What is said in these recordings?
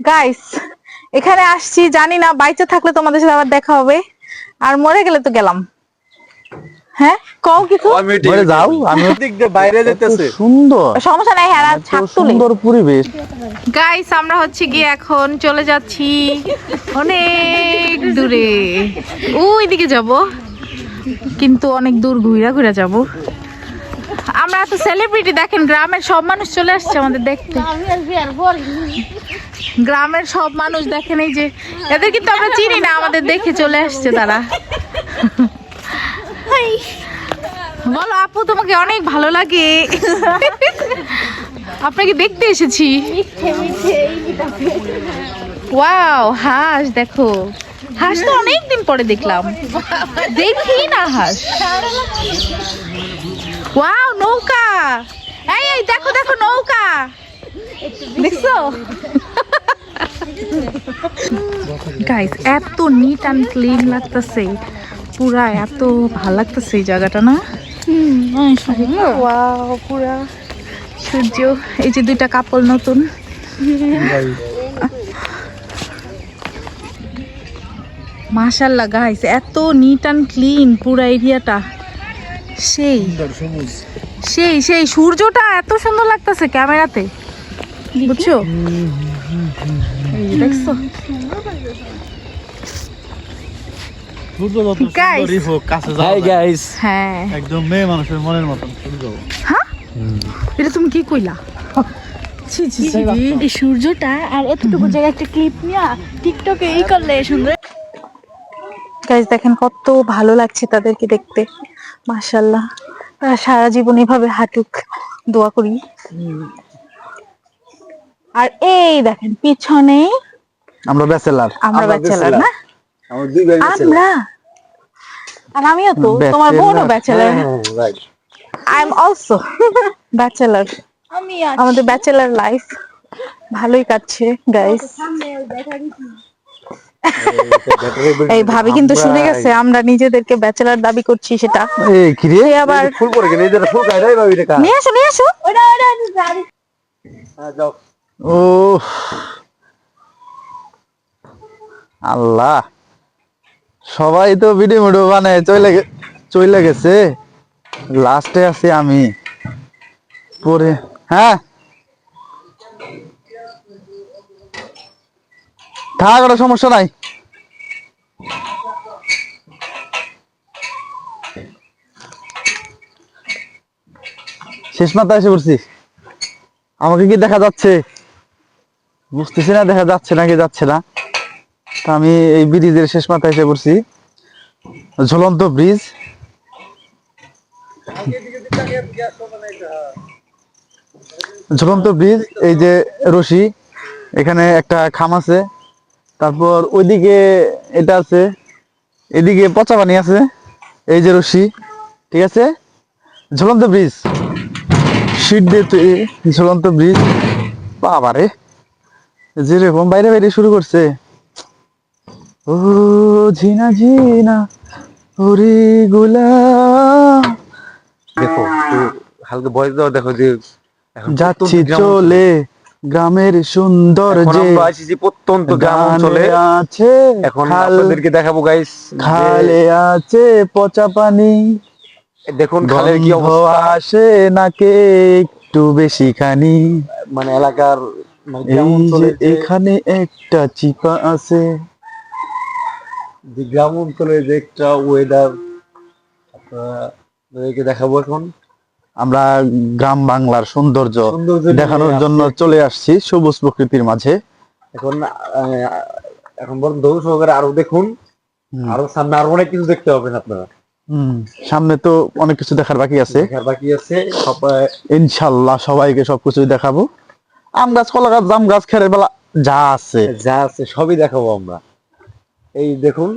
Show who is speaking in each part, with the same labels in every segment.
Speaker 1: Guys এখানে আসছি জানি না বাইচে থাকলে তোমাদের সাথে আবার দেখা হবে। আর মরে গেলে তো গেলাম। হ্যাঁ? কও কিছু
Speaker 2: ঘরে যাও আমি
Speaker 3: দিক দিয়ে বাইরে যেতেছে।
Speaker 2: সুন্দর।
Speaker 1: সমস্যা নাই হ্যাঁ
Speaker 2: এত
Speaker 1: তুলে।
Speaker 2: সুন্দর পরিবেশ।
Speaker 1: গাইস আমরা হচ্ছে গিয়ে এখন চলে যাচ্ছি অনেক দূরে। ওই দিকে যাব। কিন্তু অনেক দূর ঘুরা ঘুরা যাব। আমরা তো সেলিব্রিটি দেখেন গ্রামের সব মানুষ চলে আসছে আমাদের দেখতে। গ্রামের সব মানুষ দেখেন এই যে, এদের কিন্তু আমরা চিনি না, আমাদের দেখে চলে আসছে তারা। বলো আপু, তোমাকে অনেক ভালো লাগে। আপনাকে দেখতে এসেছি। ওয়াও হাঁস, দেখো। হাঁস তো অনেকদিন পরে দেখলাম। দেখি না হাঁস। ওয়াও নৌকা! এই এই দেখো দেখো নৌকা! দেখছ? গাইস এত নিট অ্যান্ড ক্লিন লাগতেছে। পুরা এত ভালো লাগতেছে এই জায়গাটা না? ওয়াও পুরা। সূর্য এই যে দুইটা কাপড় নতুন। মাশাল্লাহ গাইস এত নিট অ্যান্ড ক্লিন পুরা এরিয়াটা। সেই। সেই সেই সূর্যটা এত সুন্দর লাগতেছে ক্যামেরাতে। বুঝছ? এই দেখছ?
Speaker 3: সূর্য যত
Speaker 1: Guys.
Speaker 3: সুন্দরই হোক কাছে যাওয়া
Speaker 2: হাই
Speaker 3: যায়।
Speaker 2: গাইস
Speaker 1: হ্ঁ
Speaker 3: একদম মেয়ে মানুষের মনের মতন সূর্য।
Speaker 1: এটা তুমি কি কইলা? ছি ছি ছি
Speaker 4: এই সূর্যটা আর এতটুকু জায়গা একটা ক্লিপ নিয়ে টিকটকে এই করলে সুন্দর
Speaker 1: গাইজ দেখেন কত ভালো লাগছে তাদেরকে দেখতে। মাশাল্লাহ তারা সারা জীবন এভাবে হাঁটুক দোয়া করি। আর এই দেখেন পিছনে
Speaker 2: আমরা ব্যাচেলার।
Speaker 1: আমরা ব্যাচেলার না?
Speaker 3: আমার দুই ভাই
Speaker 1: আমরা? আর আমিও তো তোমার বোনও bachelor. I am also bachelor.
Speaker 4: আমি
Speaker 1: আমাদের ব্যাচেলার লাইফ ভালোই কাটছে গাইস এই ভাবি কিন্তু শুনে গেছে আমরা নিজেদেরকে ব্যাচেলার দাবি করছি সেটা।
Speaker 2: এই কি রে?
Speaker 1: আবার
Speaker 3: ফুল পরে গেলে এদের ফুল গাইরাই ভাবি রে কা
Speaker 1: নিয়ে আসো নিয়ে আসো।
Speaker 3: হ্যাঁ যাও।
Speaker 2: ও আল্লাহ। সবাই তো ভিডিও ভিডিও বানায় চলে চলে গেছে। লাস্টে আছি আমি। পরে হ্যাঁ? থাক ওটা সমস্যা নাই। শেষ মাথায় এসে পড়ছি। আমাকে কি দেখা যাচ্ছে? বুঝতেছি না, দেখা যাচ্ছে নাকি যাচ্ছে না। তা আমি এই ব্রিজের শেষ মাথায় এসে পড়ছি। ঝুলন্ত ব্রিজ। ঝুলন্ত ব্রিজ, এই যে রশি, এখানে একটা খাম আছে। তারপর ওইদিকে এটা আছে এদিকে পচা পানি আছে এই যে রশি ঠিক আছে? ঝুলন্ত ব্রিজ। সিট দিয়ে ঝুলন্ত ব্রিজ। বাবারে যেরকম বাইরে বাইরে শুরু করছে। ও ঝিনা ঝিনা ওরে গুলা
Speaker 3: দেখো হালকা ভয়েস দাও দেখো যে
Speaker 2: যাচ্ছি চলে। গ্রামের সুন্দর যে
Speaker 3: প্রত্যন্ত গ্রাম অঞ্চলে
Speaker 2: আছে
Speaker 3: এখন আপনাদেরকে দেখাবো গাইস
Speaker 2: খালে আছে পচা পানি।
Speaker 3: দেখুন খালের কি অবস্থা।
Speaker 2: আসে নাকে একটু বেশি খানি।
Speaker 3: মানে এলাকার মানে
Speaker 2: এখানে একটা চিপা আছে।
Speaker 3: গ্রাম অঞ্চলে যে একটা ওয়েদার আপনাদেরকে দেখাবো এখন।
Speaker 2: আমরা গ্রাম বাংলার সৌন্দর্য
Speaker 3: সৌন্দর্য
Speaker 2: দেখানোর জন্য চলে আসছি সবুজ প্রকৃতির মাঝে।
Speaker 3: এখন এখন বরং ধৈর্য সহকারে আরও দেখুন আরও সামনে আরও অনেক কিছু দেখতে পাবেন আপনারা।
Speaker 2: সামনে তো অনেক কিছু দেখার বাকি আছে।
Speaker 3: দেখার বাকি আছে
Speaker 2: ইনশাল্লাহ সবাইকে সবকিছু দেখাবো। আম গাছ কলা গাছ জাম গাছ খেরে বেলা যা আছে।
Speaker 3: যা আছে সবই দেখাবো আমরা। এই দেখুন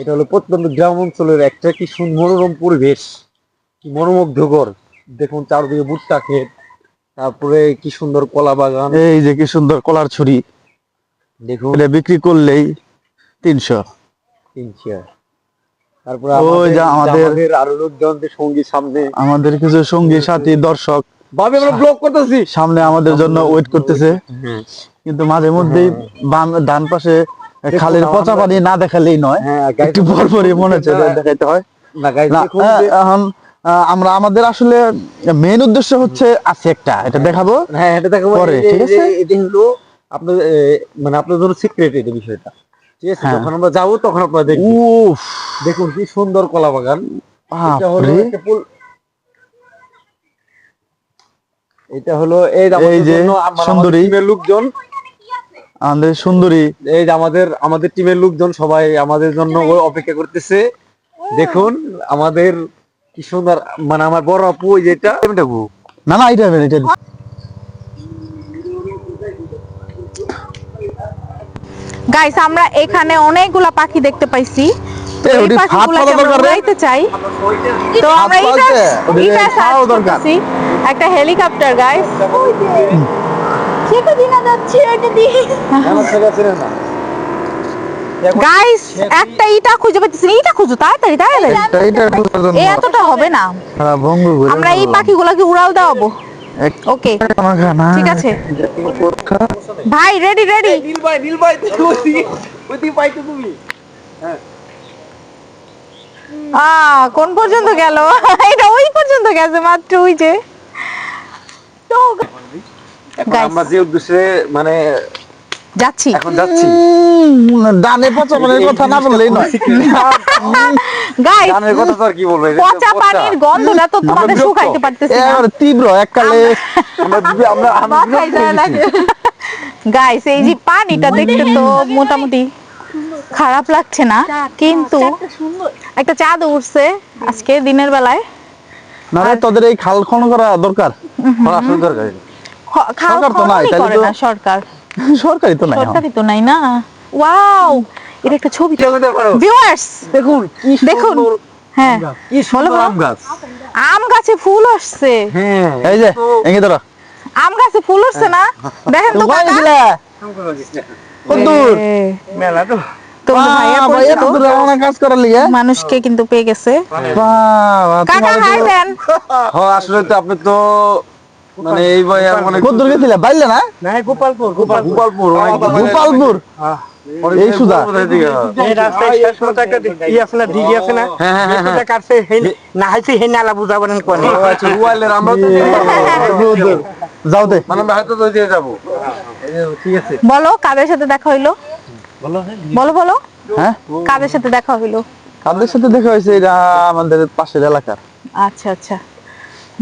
Speaker 3: এটা হলো প্রত্যন্ত গ্রাম অঞ্চলের একটা কি সুন্দর মনোরম পরিবেশ কি মনোমুগ্ধকর। দেখুন চারদিকে ভুট্টা ক্ষেত তারপরে কি সুন্দর কলা বাগান।
Speaker 2: এই যে কি সুন্দর কলার ছুরি।
Speaker 3: দেখুন।
Speaker 2: এটা বিক্রি করলেই তিনশো।
Speaker 3: তিনশো। তারপরে
Speaker 2: ওই যে
Speaker 3: আমাদের আরও লোকজন যে সঙ্গী সামনে।
Speaker 2: আমাদের কিছু সঙ্গী সাথী দর্শক।
Speaker 3: ভাবি আমরা ব্লক করতেছি।
Speaker 2: সামনে আমাদের জন্য ওয়েট করতেছে। কিন্তু মাঝে মধ্যেই বাম ডান পাশে খালের পচা পানি না দেখালেই নয়।
Speaker 3: হ্যাঁ,
Speaker 2: একটু পর পরই মনে হচ্ছে দেখাইতে হয়। এখন আমরা আমাদের আসলে মেইন উদ্দেশ্য হচ্ছে আছে একটা এটা দেখাবো
Speaker 3: হ্যাঁ এটা দেখো
Speaker 2: পরে, ঠিক আছে?
Speaker 3: এটা হলো আপনার এ, মানে আপনার জন্য সিক্রেট এটা বিষয়টা ঠিক আছে?
Speaker 2: হ্যাঁ।
Speaker 3: যখন আমরা যাব তখন আপনারা দেখবেন।
Speaker 2: উফ।
Speaker 3: দেখুন কি সুন্দর কলা বাগান। এটা হলো একটা ফুল এটা হলো এই যে
Speaker 2: সুন্দরী।
Speaker 3: টিমের লোকজন।
Speaker 2: আমাদের সুন্দরী।
Speaker 3: এই যে আমাদের আমাদের টিমের লোকজন সবাই আমাদের জন্য অপেক্ষা করতেছে। দেখুন আমাদের কি সুন্দর মানে আমার বড় আপু ওই যেটা আপু
Speaker 2: না না এটা এটা
Speaker 1: গাইস আমরা এখানে অনেকগুলা পাখি দেখতে পাইছি। তো
Speaker 2: এ,
Speaker 1: এই পাখিগুলোকে আমরা উড়াইতে চাই। তো আমরা এটা এটা সার্চ করতেছি। একটা হেলিকপ্টার গাইস
Speaker 4: সেটা দিনা যাচ্ছি দিয়ে।
Speaker 3: না।
Speaker 1: গাইস একটা ইটা খুঁজে পাইতেছি ইটা খুঁজো তাড়াতাড়ি তাড়াতাড়ি।
Speaker 2: এটা এটা খোঁজার জন্য
Speaker 1: এতটা হবে না।
Speaker 2: ভঙ্গুর করে
Speaker 1: আমরা এই পাখিগুলোকে উড়াল দেওয়াবো।
Speaker 2: এক-
Speaker 1: ওকে ঠিক আছে। ভাই রেডি রেডি
Speaker 3: নীল ভাই নীল ভাই ওই ওই পাইতো তুমি।
Speaker 1: আ কোন পর্যন্ত গেল? এটা ওই পর্যন্ত গেছে মাত্র ওই যে। তো
Speaker 3: আমরা যে উদ্দেশ্যে মানে
Speaker 1: যাচ্ছি।
Speaker 3: এখন যাচ্ছি।
Speaker 2: ডানে পচা পানির কথা না বললেই নয়।
Speaker 1: গাইস
Speaker 3: গানের কথা তো আর কি বলব এটা
Speaker 1: পচা পানির গন্ধটা তো তোমাদের শুকাইতে পারতেছি না।
Speaker 2: তীব্র এককালে
Speaker 3: আমরা দিবি- আমরা
Speaker 1: গাইস এই যে পানিটা দেখতে তো মোটামুটি খারাপ লাগছে না কিন্তু একটা চাঁদ উঠছে আজকে দিনের বেলায়।
Speaker 2: না তোদের এই খাল খন করা দরকার?
Speaker 3: দরকার।
Speaker 1: খাল
Speaker 2: তাহলে
Speaker 1: করে
Speaker 2: তো-
Speaker 1: না সরকার।
Speaker 2: সরকারি তো নাই
Speaker 1: সরকারি তো নাই না? ওয়াও এটা একটা ছবি ভিউয়ার্স
Speaker 3: দেখুন কি
Speaker 1: দেখুন। হ্যাঁ।
Speaker 3: কি সুন্দর আম গাছ।
Speaker 1: আম গাছে ফুল আসছে।
Speaker 3: হ্যাঁ
Speaker 2: এই যে
Speaker 3: তো-
Speaker 2: এঙ্গে তোরা
Speaker 1: আম গাছে ফুল আসছে না? দেখেন তো কাকা।
Speaker 2: দূর?
Speaker 3: মেলা তো।
Speaker 1: মানুষকে কিন্তু পেয়ে গেছে।
Speaker 2: বাবা,
Speaker 1: কাকা হাই দেন।
Speaker 3: হ্যাঁ আসলে তো আপনি তো মানে এই ভাই আর অনেক
Speaker 2: কত দূর গেছিলে বাইলে না?
Speaker 3: না গোপালপুর গোপালপুর। গোপালপুর অনেক
Speaker 2: এই সুদা।
Speaker 3: কোথায় থেকে, হ্যাঁ।
Speaker 5: এই রাস্তায় শেষ মতো একটা ই আছে না দিঘি আছে না?
Speaker 3: হ্যাঁ, হ্যাঁ, হ্যাঁ,
Speaker 5: কাটছে না হাইছে নালা বুঝাবেন কোনে।
Speaker 3: ও আচ্ছা, আমরা তো।
Speaker 2: যাও দে।
Speaker 3: মানে হয়তো তো দিয়ে যাব। এই ঠিক আছে।
Speaker 1: বলো কাদের সাথে দেখা হইল? বলো বলো।
Speaker 2: হ্যাঁ?
Speaker 1: কাদের সাথে দেখা হইল?
Speaker 2: কাদের সাথে দেখা হয়েছে? এটা আমাদের পাশের এলাকার।
Speaker 1: আচ্ছা আচ্ছা।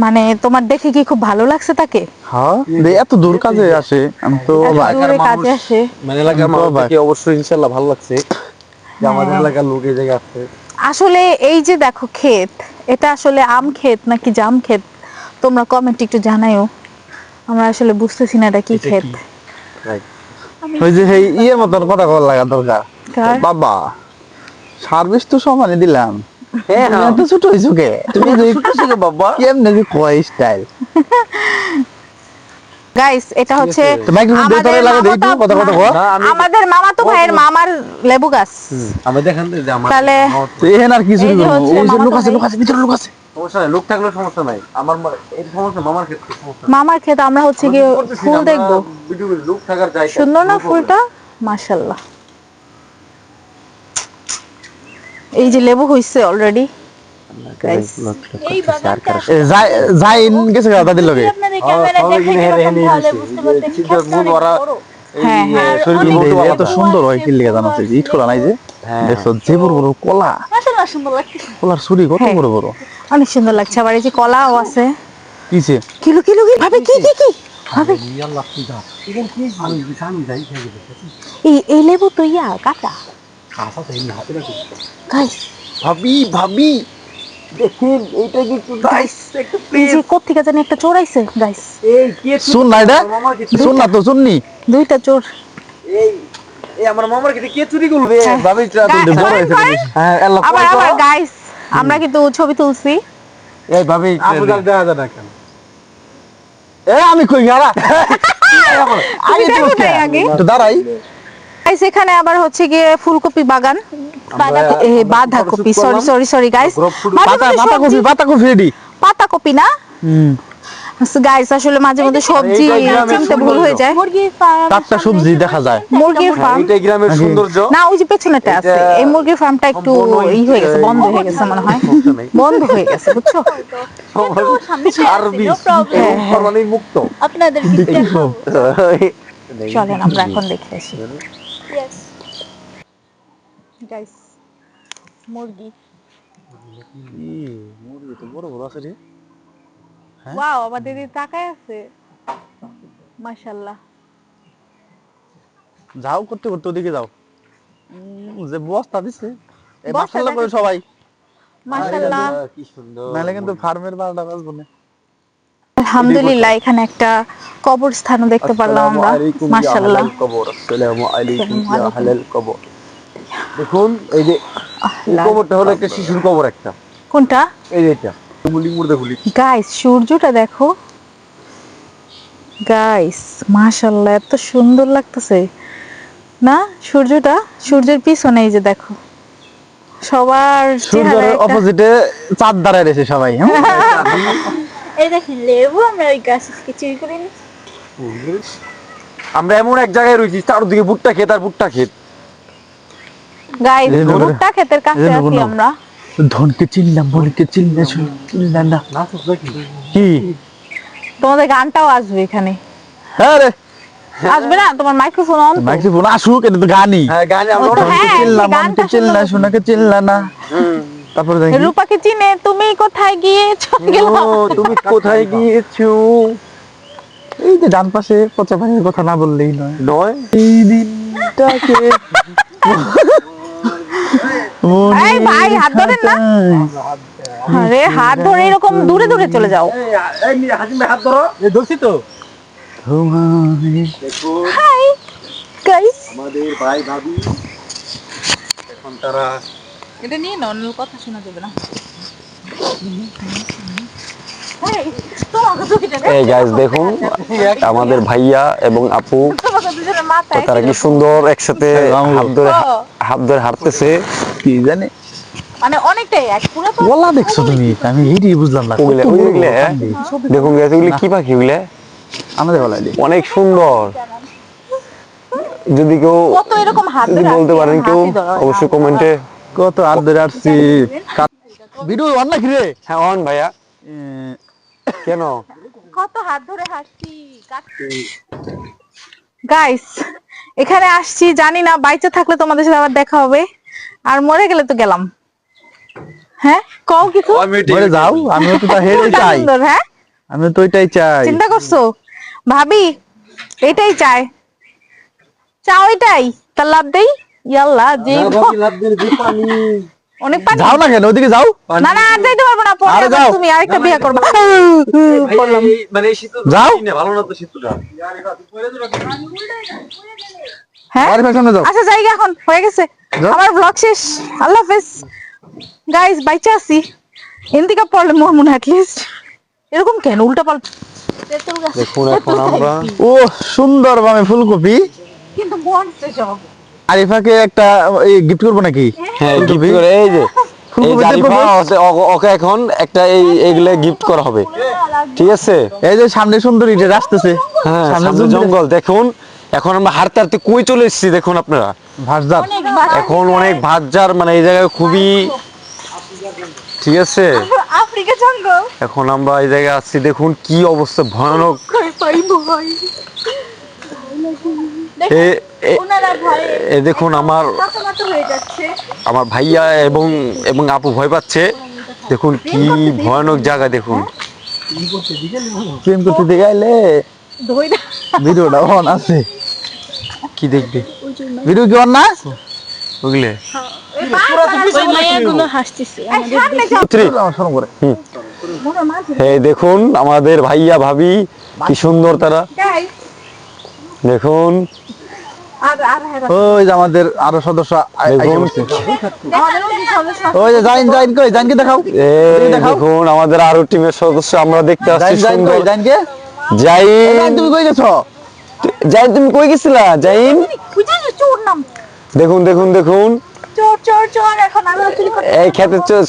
Speaker 1: মানে তোমার দেখে কি খুব ভালো লাগছে তাকে?
Speaker 2: হ্যাঁ এত দূর কাজে আসে আমি তো
Speaker 1: কাজে আসে।
Speaker 3: মানে এলাকার মানুষকে অবশ্যই ইনশাল্লাহ ভালো লাগছে। যে আমাদের
Speaker 1: হ্যাঁ।
Speaker 3: এলাকার লোক এই জায়গায় আছে
Speaker 1: আসলে এই যে দেখো ক্ষেত এটা আসলে আম ক্ষেত নাকি জাম ক্ষেত? তোমরা কমেন্ট একটু জানাইও আমরা আসলে বুঝতেছি না এটা কি ক্ষেত।
Speaker 2: ওই যে সেই ইয়ের মতন কথা বলা লাগা দরকার।
Speaker 1: কার?
Speaker 2: বাবা সার্ভিস তো সমানে দিলাম।
Speaker 3: হ্যাঁ
Speaker 2: তুমি ছোট হইছো কে? তুমি যে
Speaker 3: বাবা।
Speaker 2: কেমনে যে কয় স্টাইল
Speaker 1: গাইস এটা হচ্ছে
Speaker 2: তো
Speaker 1: ভাইয়ের মামার লেবু গাছ।
Speaker 3: আমি দেখেন যে আমার
Speaker 1: তাহলে
Speaker 2: তো এহেন আর কিছু
Speaker 1: এই যে হচ্ছে
Speaker 2: ওই যে
Speaker 1: মামাতো
Speaker 2: লোক আছে লোক আছে ভিতরে লোক আছে।
Speaker 3: সমস্যা নাই লোক থাকলেও সমস্যা নাই। আমার এই সমস্যা মামার ক্ষেত্রে সমস্যা
Speaker 1: মামার ক্ষেত আমরা হচ্ছে কি ফুল দেখব।
Speaker 3: লোক থাকার জায়গা
Speaker 1: সুন্দর না ফুলটা? মাশাল্লাহ এই যে লেবু হইছে অলরেডি
Speaker 2: যাইন গেছে দাদির লগে।
Speaker 1: হ্যাঁ, হ্যাঁ।
Speaker 4: অনেক
Speaker 3: মতো
Speaker 2: এই যে
Speaker 3: আলাদা।
Speaker 2: এত সুন্দর হয় কি লিগে জানো ইট খোলা নাই যে
Speaker 3: হ্যাঁ।
Speaker 2: দেখছ যে বড় বড় কলা
Speaker 4: মাশাআল্লাহ সুন্দর লাগতেছে
Speaker 2: কলার ছুরি কত
Speaker 1: হ্যাঁ।
Speaker 2: বড় বড়
Speaker 1: অনেক সুন্দর লাগছে আবার এই যে কলাও আছে
Speaker 2: কিছে
Speaker 1: কিলো কিলো কি ভাবে কি কি কি ভাবে এই এই লেবু তো ইয়া কাটা গাইস
Speaker 3: ভাবি ভাবি। দেখেন এইটা কি গাইস একটু
Speaker 1: কোত্থেকে জানি একটা চোর আইছে গাইস
Speaker 3: এই কি
Speaker 2: শুন না? এটা শুন না তো শুননি
Speaker 1: দুইটা চোর।
Speaker 3: এই এই আমার মামার কি কে চুরি করবে
Speaker 1: হ্যাঁ। গা-
Speaker 2: বড়
Speaker 3: হ্যাঁ আল্লাহ
Speaker 1: আবার আবার গাইস আমরা কিন্তু ছবি তুলছি।
Speaker 3: এই ভাবি আপনার দেখা যায় না কেন?
Speaker 2: এ আমি কই
Speaker 1: নাই আগে?
Speaker 2: তো দাঁড়াই।
Speaker 1: গাইস এখানে আবার হচ্ছে গিয়ে ফুলকপি বাগান। বাঁধাকপি সরি সরি সরি গাইস
Speaker 2: পাতা কফি রেডি
Speaker 1: পাতা কপি না? গাইস আসলে মাঝে মধ্যে সবজি চিনতে ভুল হয়ে যায়।
Speaker 4: মুরগির ফার্ম
Speaker 2: টাটকা সবজি দেখা যায়।
Speaker 1: মুরগির ফার্ম
Speaker 3: এইটাই গ্রামের সৌন্দর্য।
Speaker 1: না ওই যে পেছনেটা আছে। এই মুরগির ফার্মটা একটু ই হয়ে গেছে বন্ধ হয়ে গেছে মনে হয়। বন্ধ হয়ে গেছে বুঝছ?
Speaker 3: আরবি
Speaker 4: নো প্রবলেম
Speaker 3: মুক্ত।
Speaker 4: আপনাদের
Speaker 1: চলেন আমরা এখন দেখে আসি।
Speaker 4: Yes.
Speaker 1: গাইস মুরগি।
Speaker 3: মুরগি তো বড় বড় আছে রে।
Speaker 1: ওয়াও আমাদের দিদি তাকায় আছে। মাশাআল্লাহ।
Speaker 2: যাও করতে করতে ওদিকে যাও। উম, যে বস্তা দিছে। এই মাসাল্লাহ করে সবাই।
Speaker 1: মাশাআল্লাহ।
Speaker 3: কি সুন্দর।
Speaker 2: নাহলে কিন্তু ফার্মের বারোটা বাজবো না।
Speaker 1: আলহামদুলিল্লাহ এখানে একটা কবরস্থানও দেখতে পারলাম আমরা। মাশাআল্লাহ।
Speaker 3: কবর। আসসালামু আলাইকুম ইয়া। আহলাল কবর। দেখুন এই যে কবরটা হলো একটা শিশুর কবর একটা।
Speaker 1: কোনটা?
Speaker 3: এই যে এটা। মুলি মুর্দে গুলি
Speaker 1: গাইস সূর্যটা দেখো। গাইস মাশাআল্লাহ এত সুন্দর লাগতেছে। না সূর্যটা? সূর্যের পিছনে এই যে দেখো। সবার চেহারা
Speaker 2: সূর্যের অপোজিটে চাঁদ দাঁড়ায় রয়েছে সবাই হ্যাঁ?
Speaker 4: এই দেখেন লেবু আমরা ওই গাছ থেকে চুরি করে
Speaker 3: আমরা এমন এক জায়গায় রয়েছি চারদিকে ভুট্টা ক্ষেত আর ভুট্টা ক্ষেত।
Speaker 1: গাইস ভুট্টা ক্ষেতের কাছে আছি আমরা।
Speaker 2: ধনকে চিনলাম বলিকে চিনলে চিনলাম না। কি?
Speaker 1: তোমাদের গানটাও আসবে এখানে।
Speaker 2: হ্যাঁ রে।
Speaker 1: আসবে না? তোমার মাইক্রোফোন অন
Speaker 2: মাইক্রোফোন আসুক এটা তো গানই।
Speaker 3: হ্যাঁ গানে আমরা
Speaker 1: তো হ্যাঁ,
Speaker 2: চিনলাম। সোনাকে না। তারপরে দেখি।
Speaker 1: রূপাকে চিনে তুমি কোথায় গিয়েছো?
Speaker 3: তুমি কোথায় গিয়েছো?
Speaker 2: এই যে ডান পাশে পচা পানির কথা না বললেই নয়।
Speaker 3: নয়?
Speaker 2: এই দিনটাকে
Speaker 1: এই ভাই, হাত ধরেন না। আরে হাত ধরে এরকম দূরে দূরে চলে যাও।
Speaker 3: হাজিম ভাই হাত ধরো ধরছি তো।
Speaker 1: হাই গাইস
Speaker 3: আমাদের ভাই ভাবি এখন তারা
Speaker 1: এটা নিয়ে নাও নাহলে কথা শোনা যাবে না।
Speaker 3: এই গাইস দেখুন আমাদের ভাইয়া এবং আপু তারা কি সুন্দর একসাথে হাত ধরে হাত ধরে হাঁটতেছে?
Speaker 2: কি জানে?
Speaker 1: মানে অনেকটাই এক পুরো তো
Speaker 2: গলা দেখছ তুমি? আমি এইটাই বুঝলাম না
Speaker 3: ওগুলা
Speaker 2: কান্দি।
Speaker 3: দেখুন গাইস ওগুলি কি পাখি ওগুলা
Speaker 2: আমাদের
Speaker 3: অনেক সুন্দর। যদি কেউ বলতে পারেন কেউ
Speaker 1: হয় না।
Speaker 3: অবশ্যই কমেন্টে
Speaker 2: কত ধরে আসছি ভিডিও অন নাকি রে?
Speaker 3: হ্যাঁ অন ভাইয়া। কেন?
Speaker 1: কত হাত ধরে হাসছি গাইস এখানে আসছি জানি না বাইচে থাকলে তোমাদের সাথে আবার দেখা হবে। আর মরে গেলে তো গেলাম। হ্যাঁ? কও কিছু?
Speaker 2: মরে যাও আমিও তো তা হেরে চাই।
Speaker 1: সুন্দর হ্যাঁ?
Speaker 2: আমি তো ওইটাই চাই।
Speaker 1: চিন্তা করছ? ভাবি এটাই চাই। চাও এটাই তার লাভ দেই? ইয়াল্লা যে অনেক পানি।
Speaker 2: যাও না কেন ওদিকে যাও।
Speaker 1: না না আর যাইতে পারব না পরে
Speaker 2: আরে
Speaker 1: আবার
Speaker 2: যাও।
Speaker 1: তুমি আরেকটা বিয়ে করবা।
Speaker 3: মানে শীত
Speaker 2: যাও।
Speaker 3: ভালো না তো শীতটা
Speaker 1: হ্যাঁ?
Speaker 2: আরে সামনে যাও।
Speaker 1: আচ্ছা জায়গা এখন হয়ে গেছে। আমার ব্লগ শেষ। আল্লাহ হাফেজ। গাইস বাইচে আছি। ইন্দিকা পড়লে মোর মনে অ্যাটলিস্ট এরকম কেন? উল্টা
Speaker 4: গাছ
Speaker 3: দেখুন এখন আমরা
Speaker 2: ও সুন্দর বামে ফুলকপি।
Speaker 1: কিন্তু মরছে সব
Speaker 2: আরিফাকে একটা গিফট করব নাকি?
Speaker 3: হ্যাঁ গিফট করে এই যে? ওকে- এখন একটা এই এইগুলা গিফট করা হবে। ঠিক আছে?
Speaker 2: এই যে সামনে সুন্দরী এটা আসতেছে।
Speaker 3: হ্যাঁ
Speaker 2: সামনে জঙ্গল
Speaker 3: দেখুন। এখন আমরা হাঁটতে হাঁটতে কই চলে এসেছি দেখুন আপনারা।
Speaker 4: বাস
Speaker 3: এখন অনেক ভাতজার মানে এই জায়গায় খুবই ঠিক আছে?
Speaker 4: আফ্রিকা জঙ্গল।
Speaker 3: এখন আমরা এই জায়গায় আসছি দেখুন কি অবস্থা ভয়ানক।
Speaker 4: ভয় ভয়
Speaker 3: এ দেখুন আমার
Speaker 4: হয়ে
Speaker 3: আমার ভাইয়া এবং এবং আপু ভয় পাচ্ছে। দেখুন কি ভয়ানক জায়গা দেখুন।
Speaker 2: প্রেম করতে দেখে ভিডিওটা অন আছে।
Speaker 3: কি দেখবে?
Speaker 2: ভিডিও কি অন না?
Speaker 3: বুঝলে? এই দেখুন আমাদের ভাইয়া ভাবি কি সুন্দর তারা। দেখুন।
Speaker 1: আর আর হেরা
Speaker 2: ওই যে আমাদের আরও সদস্য
Speaker 3: দেখুন।
Speaker 1: ওই
Speaker 2: যে জাইন জাইন কই জাইনকে দেখাও।
Speaker 3: এই দেখুন আমাদের আরও টিমের সদস্য আমরা দেখতে আসছি
Speaker 2: জাইন জাইন
Speaker 3: সুন্দর।
Speaker 2: জাইনকে?
Speaker 3: জাইন।
Speaker 2: জাইন তুমি কই গেছো?
Speaker 3: জাইন তুমি কই গেছিলা? জাইন?
Speaker 1: চোর নাম।
Speaker 3: দেখুন দেখুন দেখুন।
Speaker 1: চোর চোর চোর এখন আমরা চুরি করতে
Speaker 3: এই খেতে
Speaker 1: গাছ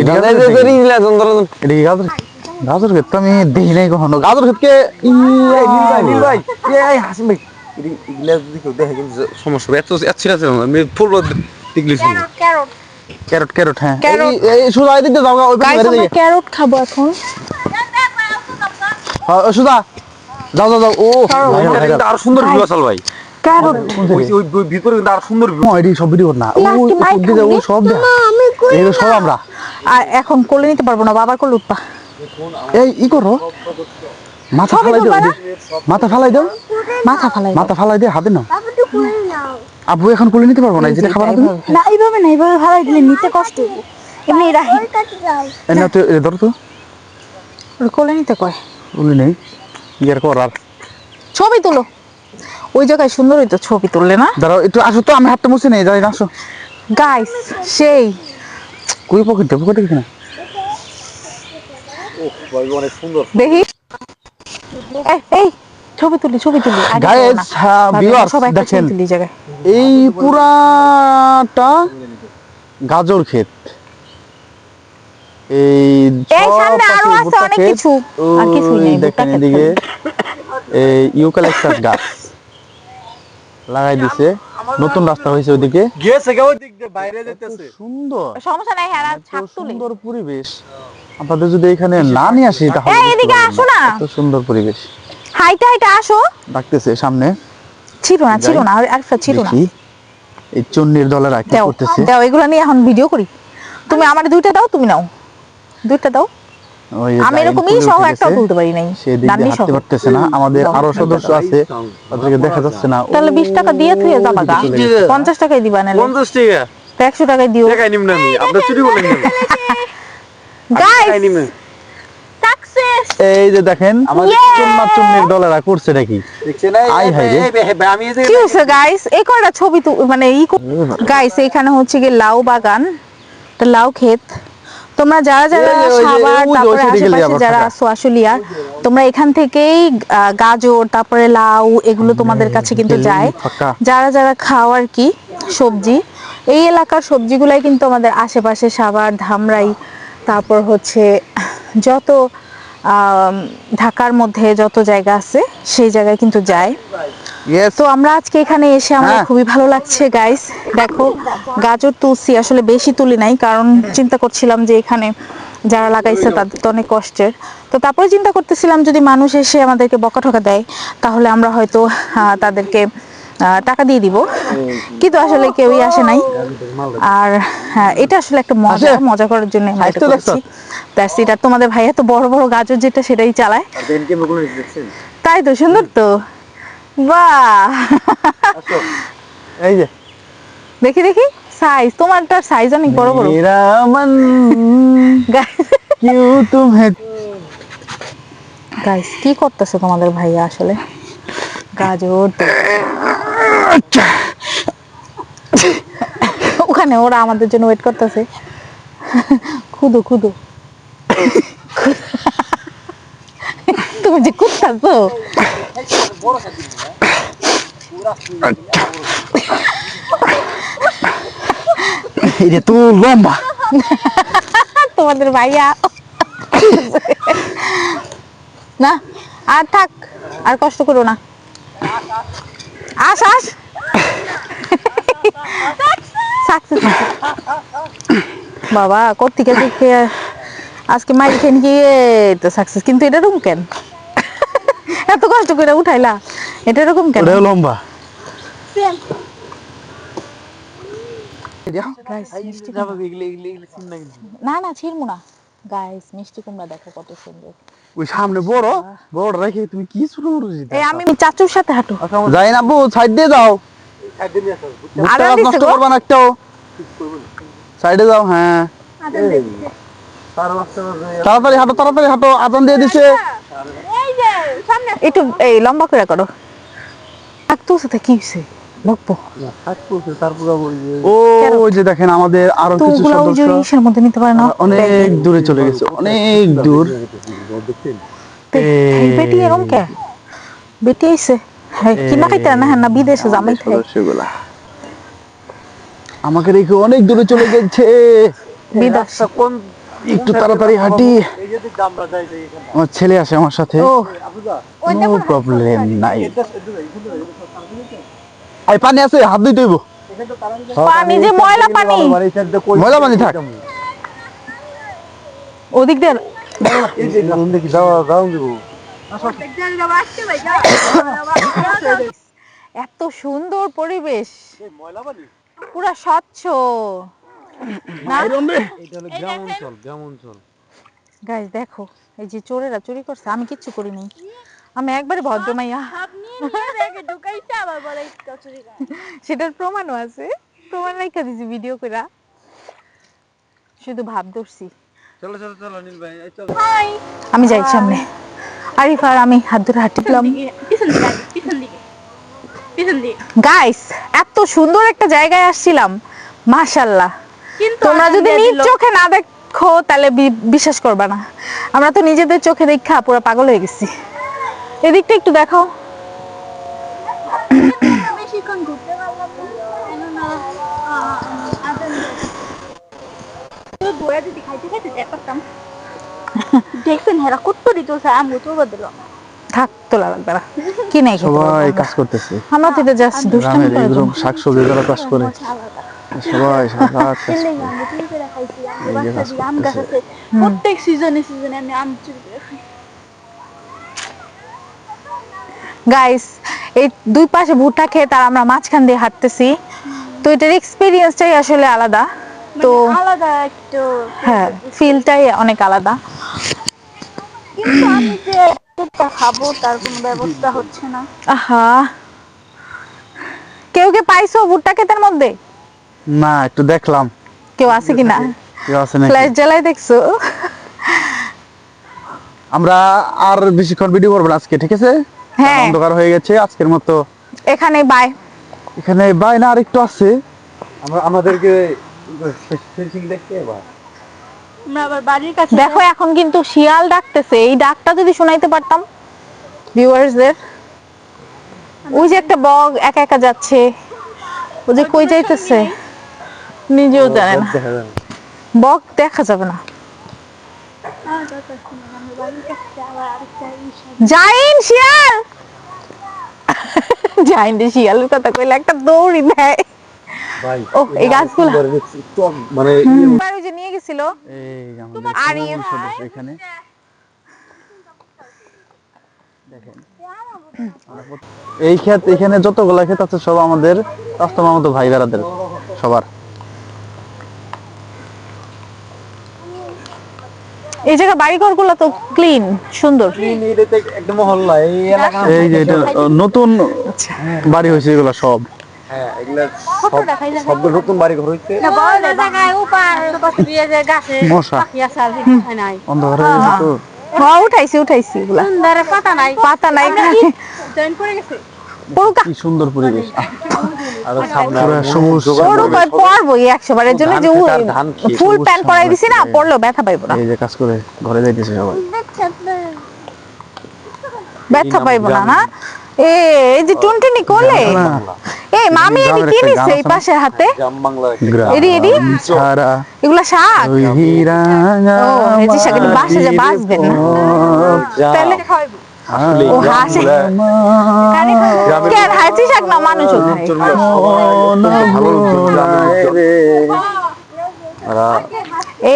Speaker 3: এটা
Speaker 2: কি গাছ? গাজর ক্ষেত আমি দেখি নাই কখনো। গাজর ক্ষেতকে
Speaker 3: নীল ভাই হাসিম ভাই এগুলা যদি কেউ দেখে কিন্তু সমস্যা হবে। এত এত ছিল আমি ফুল দেখলি
Speaker 4: ক্যারট
Speaker 2: ক্যারট ক্যারট হ্যাঁ এই- এই সুদা যাও ওই বাইরে
Speaker 1: আমরা
Speaker 2: দিকে
Speaker 1: ক্যারট খাব এখন।
Speaker 2: হ্যাঁ, ও সুদা যাও যাও যাও। ও ভাইরাল, ভাইরাল।
Speaker 3: আরও সুন্দর ভিউ আসাল ভাই।
Speaker 1: ক্যারট
Speaker 3: ওই ওই ওই ভিতরে কিন্তু আরও সুন্দর ভিউ
Speaker 2: সব ভিডিও না ও সব আমরা।
Speaker 1: আর এখন কোলে নিতে পারব না বাবার কোলে উঠবা।
Speaker 2: এই ই করো। মাথা ফালাই দাও মাথা ফালাই দাও।
Speaker 1: মাথা ফালাই
Speaker 2: মাথা ফালাই দিয়ে হাতে নাও। আবু এখন কোলে নিতে পারব না যেটা খাবার তুমি?
Speaker 4: না এইভাবে না এইভাবে ভালো দিলে নিতে কষ্ট এমনি রাখি।
Speaker 2: এই না তো এ ধরো তো।
Speaker 1: ওর কোলে নিতে কয়।
Speaker 2: কোলে নেই। ইয়ার করার
Speaker 1: ছবি তুলো। ওই জায়গায় সুন্দর হইতো ছবি তুললে না?
Speaker 2: দাঁড়াও একটু আসো তো আমি হাতটা মুছে নেই যাই আসো।
Speaker 1: গাইস সেই।
Speaker 2: কই পকেটে? পকেটে কিছু না?
Speaker 3: অনেক সুন্দর।
Speaker 1: দেখি। এই, ছবি তুলি ছবি তুলি।
Speaker 2: হ্যাঁ, দেখেন।
Speaker 1: এই
Speaker 2: পুরাটা গাজর ক্ষেত। এই
Speaker 1: এই সামনে
Speaker 2: আরও
Speaker 1: আছে অনেক কিছু। আর কিছুই নেই,
Speaker 2: দেখেন এদিকে। এই ইউক্যালিপটাস গাছ। লাগাই দিছে। নতুন রাস্তা হয়েছে ওইদিকে।
Speaker 3: গেছে কে ওই দিক দিয়ে বাইরে যেতেছে।
Speaker 2: সুন্দর।
Speaker 1: সমস্যা নাই হ্যাঁ তুলি।
Speaker 2: সুন্দর পরিবেশ। আপনাদের যদি এখানে না নিয়ে আসি তাহলে
Speaker 1: এই, এদিকে আসো না।
Speaker 2: এত সুন্দর পরিবেশ।
Speaker 1: হাইটা হাইটা আসো।
Speaker 2: ডাকতেছে সামনে।
Speaker 1: ছিল না ছিল না আর একটা ছিল না।
Speaker 2: এই চন্নির দলেরা কি করতেছে।
Speaker 1: দাও এগুলো নিয়ে এখন ভিডিও করি। তুমি আমার দুইটা দাও তুমি নাও। দুইটা দাও। আমি এরকমই সহ একটা। তুলতে পারি নাই। দামি সহ।
Speaker 2: পারতেছে না। আমাদের আরও সদস্য আছে। তাদেরকে দেখা যাচ্ছে না।
Speaker 1: তাহলে বিশ টাকা দিয়ে থুয়ে যাবা গা।
Speaker 2: চলে গেছে।
Speaker 1: পঞ্চাশ টাকায় দিবা নাহলে
Speaker 3: পঞ্চাশ টাকা।
Speaker 1: তো একশো টাকায় দিও।
Speaker 3: টাকায় নিম না আমি। আপনার চুরি করলেন কেন?
Speaker 1: গাইস
Speaker 3: টাকায় নিম। না।
Speaker 4: সাকসেস
Speaker 2: এই যে দেখেন আমাদের চন্না চন্নির দলেরা করছে নাকি?
Speaker 3: দেখছেন
Speaker 2: আই হাই রে।
Speaker 3: এই- এই- এই- আমি এই যে-
Speaker 1: কি হচ্ছে গাইস এই কয়টা ছবি তু মানে ই গাইস এখানে হচ্ছে কি লাউ বাগান তো লাউ ক্ষেত। তোমরা যারা যারা সাভার তারপরে আশেপাশে যারা। আছো আশুলিয়া তোমরা এখান থেকেই গাজর তারপরে লাউ এগুলো তোমাদের কাছে কিন্তু যায়।
Speaker 2: যারা
Speaker 1: যারা যারা আর কি সবজি এই এলাকার সবজিগুলাই কিন্তু আমাদের আশেপাশে সাভার ধামরাই তারপর হচ্ছে যত ঢাকার মধ্যে যত জায়গা আছে সেই জায়গায় কিন্তু যায় তো আমরা আজকে এখানে এসে আমাদের
Speaker 2: হ্যাঁ।
Speaker 1: খুবই ভালো লাগছে গাইস দেখো গাজর তুলছি আসলে বেশি তুলি নাই কারণ চিন্তা করছিলাম যে এখানে যারা লাগাইছে তাদের তো অনেক কষ্টের। তো তারপরে চিন্তা করতেছিলাম যদি মানুষ এসে আমাদেরকে বকাঠকা দেয় তাহলে আমরা হয়তো আহ, তাদেরকে টাকা দিয়ে দিব। কিন্তু আসলে কেউই আসে নাই। আর হ্যাঁ এটা আসলে একটা মজা মজা করার জন্য ব্যাস এটা তোমাদের ভাইয়া তো বড় বড় গাজর যেটা সেটাই চালায়? তাই তো সুন্দর তো। বাহ!
Speaker 2: এই যে।
Speaker 1: দেখি দেখি। সাইজ তোমারটার সাইজ অনেক বড় বড়।
Speaker 2: মেরা মন কিউ তুমহে
Speaker 1: গাইস কি করতেছে তোমাদের ভাইয়া আসলে? গাজর ওখানে ওরা আমাদের জন্য ওয়েট করতেছে। খুদু খুদু। তুমি যে কুত্তাছো।
Speaker 2: যে তুই লম্বা।
Speaker 1: তোমাদের ভাইয়া। না আর থাক আর কষ্ট করো না। আস আস। বাবা কোথেকে দেখে আজকে মাইল খেন গিয়ে তো সাকসেস কিন্তু এটা এরকম কেন? এত কষ্ট করে উঠাইলা। এটা এরকম কেন?
Speaker 2: লম্বা।
Speaker 1: না। না ছিড়মু না। গাইস মিষ্টি কুমড়া দেখো কত সুন্দর।
Speaker 2: ওই সামনে বড় বড় রেখে তুমি কি শুরু করেছি
Speaker 1: এই আমি চাচুর সাথে হাঁটু।
Speaker 2: যাই না বউ সাইড দিয়ে যাও। নষ্ট করবা না একটাও। সাইডে যাও হ্যাঁ। তাড়াতাড়ি হাঁটো তাড়াতাড়ি হাঁটো আদান দিয়ে দিছে।
Speaker 4: সামনে
Speaker 1: একটু এই লম্বা করে করো। তোর সাথে কি হয়েছে? বকবো।
Speaker 2: ও ওই যে দেখেন আমাদের
Speaker 1: আরও
Speaker 2: কিছু সদস্য।
Speaker 1: মধ্যে নিতে পারে না?
Speaker 2: অনেক দূরে চলে গেছে অনেক দূর।
Speaker 1: বেটি এরম কে? বেটি আইছে? কিনা খাইতে না হ্যাঁ না বিদেশে জামাই
Speaker 2: আমাকে রেখে অনেক দূরে চলে গেছে।
Speaker 1: বিদেশ।
Speaker 3: কোন
Speaker 2: একটু তাড়াতাড়ি হাঁটি।
Speaker 3: আমরা
Speaker 2: ছেলে আসে আমার সাথে। নো প্রবলেম নাই। এই পানি আছে হাত ধুইতে হইব।
Speaker 1: পানি যে ময়লা পানি
Speaker 2: ময়লা পানি থাক।
Speaker 1: ওদিক
Speaker 3: দেবো
Speaker 1: এত সুন্দর পরিবেশ। পুরা স্বচ্ছ। না?
Speaker 3: এটা হলো গ্রাম অঞ্চল গ্রাম অঞ্চল।
Speaker 1: গাইস দেখো এই যে চোরেরা চুরি করছে আমি কিচ্ছু করিনি। আমি একবারে ভদ্র মাইয়া।
Speaker 4: করে
Speaker 1: সেটার প্রমাণও আছে। প্রমাণ রাখা দিছি ভিডিও কইরা। শুধু ভাব ধরছি।
Speaker 3: চলো চলো চলো নীল ভাই এই চলো।
Speaker 4: হাই
Speaker 1: আমি যাই সামনে। আরিফ আর আমি হাত ধরে হাঁটিলাম
Speaker 4: পিছন দিকে পিছন দিকে পিছন দিকে
Speaker 1: গাইস এত সুন্দর একটা জায়গায় আসছিলাম। মাশাল্লাহ
Speaker 4: কিন্তু
Speaker 1: তোমরা যদি নিজ চোখে না দেখো তাহলে বিশ্বাস করবা না। আমরা তো নিজেদের চোখে দেখা পুরো পাগল হয়ে গেছি। এদিকটা একটু দেখাও।
Speaker 4: বেশিক্ষণ ঘুরতে পারলাম না কেননা আহ, আদান তো বয়া যদি খাইতে খাইতে যেতে পারতাম দেখছেন হেরা কত দিত আমগো তো বদল
Speaker 1: থাক তোলা লাগবে না। কি নাই
Speaker 2: সবাই কাজ করতেছে।
Speaker 1: আমরা। আমরা তো জাস্ট দুষ্টামি
Speaker 2: গ্রামের
Speaker 1: করার
Speaker 2: শাকসবজি যারা চাষ করে সবাই সারা রাত কাজ করে।
Speaker 4: প্রত্যেক সিজনে সিজনে আমি আম চুরি করে খাই।
Speaker 1: গাইস এই দুই পাশে ভুট্টা খেয়ে তার আমরা মাঝখান দিয়ে হাঁটতেছি। তো এটার এক্সপিরিয়েন্সটাই আসলে আলাদা। তো
Speaker 4: মানে আলাদা একটু
Speaker 1: হ্যাঁ ফিলটাই অনেক আলাদা।
Speaker 4: কিন্তু আমি যে খাব তার কোনো ব্যবস্থা হচ্ছে না।
Speaker 1: আহা। কেউ কে পাইছো ভুট্টা ক্ষেতের মধ্যে?
Speaker 2: না একটু দেখলাম।
Speaker 1: কেউ আছে কি না?
Speaker 2: কেউ আছে নাকি?
Speaker 1: ফ্ল্যাশ জ্বালাই দেখছ?
Speaker 2: আমরা আর বেশিক্ষণ ভিডিও করব না আজকে ঠিক আছে?
Speaker 1: হ্যাঁ।
Speaker 2: অন্ধকার হয়ে গেছে আজকের মতো।
Speaker 1: এখানে বাই
Speaker 2: এখানে বাই না আরেকটু আছে।
Speaker 3: আমরা আমাদেরকে ফেন্সিং দেখতে এবার।
Speaker 1: দেখো এখন কিন্তু শিয়াল ডাকতেছে। এই ডাকটা যদি শোনাইতে পারতাম ভিউয়ার্সদের ওই যে একটা বগ একা একা যাচ্ছে। ও যে কই যাইতেছে? নিজেও জানে না। বগ দেখা যাবে না। জাইন শিয়াল! জাইন রে শিয়ালের কথা কইলে একটা দৌড়ি দেয়। ও, এই গাছগুলা।
Speaker 3: মানে
Speaker 1: ওই যে নিয়ে গেছিল।
Speaker 2: এখানে। এই ক্ষেত এখানে যতগুলা ক্ষেত আছে সব আমাদের রাস্তা মতো ভাই বেড়াদের সবার।
Speaker 1: এই জায়গা বাড়ি ঘরগুলো তো ক্লিন সুন্দর।
Speaker 3: মহল্লা এই
Speaker 2: যে এটা নতুন বাড়ি হয়েছে এগুলো সব।
Speaker 3: হ্যাঁ এগুলা সব সব নতুন বাড়ি ঘর হইছে
Speaker 2: মশা। অন্ধকার হয়ে গেছে তো।
Speaker 1: উঠাইছি উঠাইছি এগুলা।
Speaker 4: পাতা নাই।
Speaker 1: পাতা নাই।
Speaker 4: জয়েন করে গেছে।
Speaker 1: পড়ুকা
Speaker 2: কি সুন্দর পরিবেশ।
Speaker 3: আর সামনে
Speaker 2: পুরো
Speaker 1: জন্য যে ফুল
Speaker 2: সবুজ
Speaker 1: প্যান্ট পরাই দিছি না
Speaker 2: সামনে।
Speaker 1: ব্যথা পাইবো না।
Speaker 2: এই যে কাজ করে ঘরে যাইতেছে সবাই।
Speaker 1: ব্যথা পাইবো না না? এ এই যে টুনটুনি কোলে? এই মামি এডি কি নিছে এই হাতে। এডি এডি? এগুলা শাক?
Speaker 2: ওই হিরাঙা
Speaker 1: ও, এই যে শাকের বাসে যে
Speaker 2: মাটির
Speaker 1: বাঁচবেন না।
Speaker 3: যা,
Speaker 1: তাহলে
Speaker 3: আসলে
Speaker 1: হাসে। কেন না মানুষ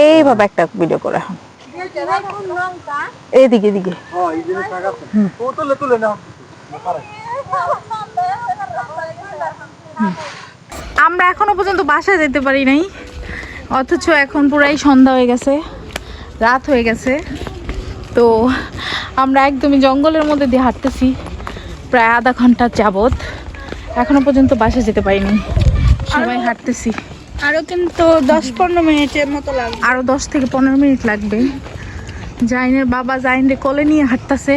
Speaker 1: এইভাবে একটা ভিডিও করে এখন এদিকে
Speaker 3: নাও
Speaker 1: আমরা এখনও পর্যন্ত বাসায় যেতে পারি নাই। অথচ এখন পুরাই সন্ধ্যা হয়ে গেছে। রাত হয়ে গেছে। তো আমরা একদমই জঙ্গলের মধ্যে দিয়ে হাঁটতেছি। প্রায় আধা ঘণ্টা যাবত এখনও পর্যন্ত বাসায় যেতে পারিনি। সবাই হাঁটতেছি।
Speaker 4: আরও কিন্তু দশ পনেরো মিনিটের মতো লাগবে।
Speaker 1: আরও দশ থেকে পনেরো মিনিট লাগবে। জাইনের বাবা জাইনরে কোলে নিয়ে হাঁটতেছে।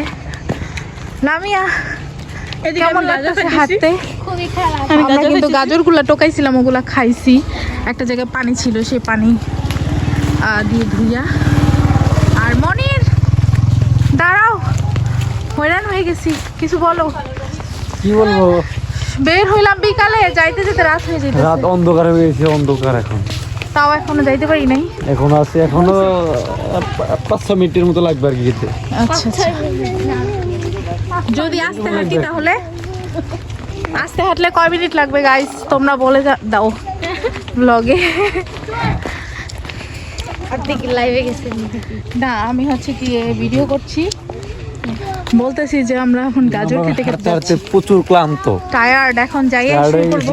Speaker 1: কেমন লাগতেছে হাঁটতে?
Speaker 4: খুবই
Speaker 1: আমরা কিন্তু গাজরগুলা টোকাইছিলাম ওগুলা খাইছি। একটা জায়গায় পানি ছিল সেই পানি দিয়ে ধুইয়া আর মনির দাঁড়াও হয়রান হয়ে গেছি কিছু বলো?
Speaker 3: কি বলব?
Speaker 1: বের হইলাম বিকালে যাইতে যেতে রাত হয়ে যেতে
Speaker 3: রাত অন্ধকার হয়ে গেছে অন্ধকার এখন।
Speaker 1: তাও এখনও যাইতে পারি নাই?
Speaker 3: এখন আছে এখনও পাঁচ ছ মিনিটের মতো লাগবে আর কি যেতে।
Speaker 1: আচ্ছা আচ্ছা। যদি আসতে হাঁটি তাহলে? আসতে হাঁটলে কয় মিনিট লাগবে গাইস তোমরা বলে যা- দাও। ব্লগে
Speaker 4: লাইভে গেছে।
Speaker 1: না আমি হচ্ছে কি ভিডিও করছি। বলতেছি যে আমরা এখন গাজর খেতে খেতে
Speaker 3: প্রচুর ক্লান্ত।
Speaker 1: টায়ার্ড এখন যাই শুরু করব।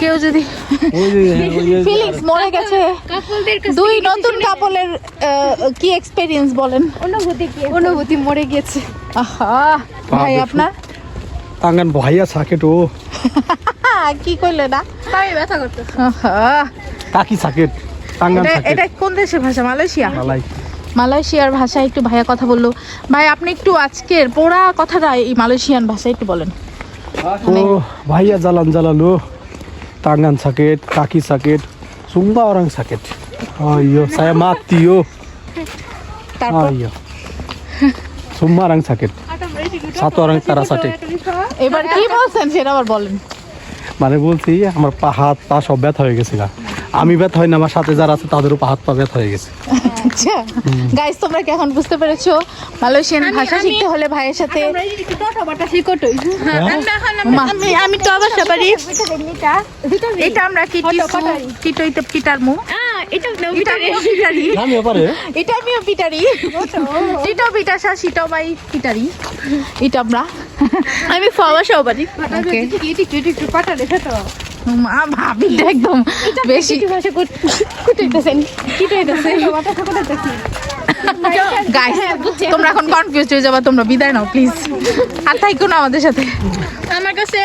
Speaker 1: কেউ যদি ফিলিংস মরে গেছে। দুই নতুন কাপলের কি এক্সপেরিয়েন্স বলেন?
Speaker 4: অনুভূতি কি? অনুভূতি মরে গেছে।
Speaker 1: আহা ভাই। আপনার?
Speaker 3: টাঙ্গান ভাইয়া সাকেট ও।
Speaker 1: কি কইলে না
Speaker 4: পায়ে ব্যথা করতে
Speaker 1: আহা,
Speaker 3: কাকি সাকেট টাঙ্গান
Speaker 1: এটা
Speaker 3: সাকেট
Speaker 1: এটা কোন দেশের ভাষা? মালয়েশিয়া?
Speaker 3: মালাই
Speaker 1: মালয়েশিয়ার ভাষায় একটু ভাইয়া কথা বলল। ভাই আপনি একটু আজকের পোড়া কথাটা এই মালয়েশিয়ান ভাষায় একটু বলেন।
Speaker 3: ও ভাইয়া জালান জালালো টাঙ্গান সাকেট কাকি সাকেট সুম্বা sakit ayo saya mati yo
Speaker 1: তারপর?
Speaker 3: ayo semua orang sakit satu তারা sakit
Speaker 1: এবার কি বলছেন সেটা আবার বলেন।
Speaker 3: মানে বলছি আমার পা হাত পা সব ব্যথা হয়ে গেছে গা। আমি ব্যথা হয় না আমার সাথে যারা আছে তাদেরও পা হাত পা ব্যথা হয়ে গেছে।
Speaker 1: আচ্ছা। গাইস তোমরা কি এখন বুঝতে পেরেছ? মালয়েশিয়ান ভাষা শিখতে হলে ভাইয়ের সাথে
Speaker 4: আমি আমি তো আবার সবারই
Speaker 1: এটা আমরা কি আমিও পিটারি।
Speaker 3: আমি
Speaker 1: এটা আমিও পিটারি। Tito পিটাসা by পিটারি। এটা আমরা।
Speaker 4: আমি ফাওয়া সবারই.
Speaker 1: মা ভাবিটা একদম বেশি
Speaker 4: ভাষা কুটাইতেছেন
Speaker 1: কি হইতেছে গাইস তোমরা এখন কনফিউজ হয়ে যাবা তোমরা বিদায় নাও প্লিজ আর থাইকো না আমাদের সাথে।
Speaker 4: আমার কাছে